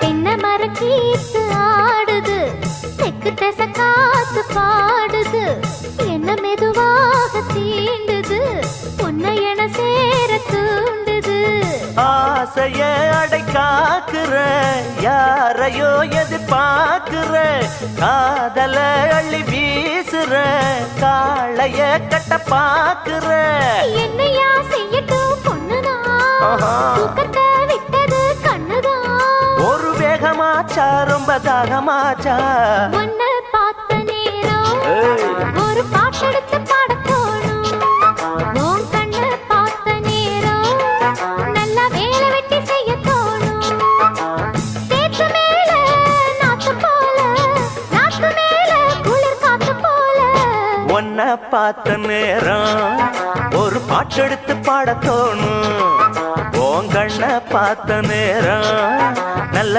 தென்னை மரம் கீத்து ஆடுது? தெக்கு தச காத்து பாடுது. என்ன மெதுவாக தீண்டுது? உன்னை என சேர தூண்டுது. ஆசைய அடை காக்குற யாரையோ எதிர்பார்க்கிற காதல அள்ளி வீசுற காளைய கட்ட பாக்குற. என்னையா சேத்து மேல நாத்து போல நாத்து மேல குளிர் காத்து போல. உன்னை பார்த்த நேரம் ஒரு பாட்டெடுத்து பாட தோணும் உன் கண்ணை பார்த்த நேரம் நல்ல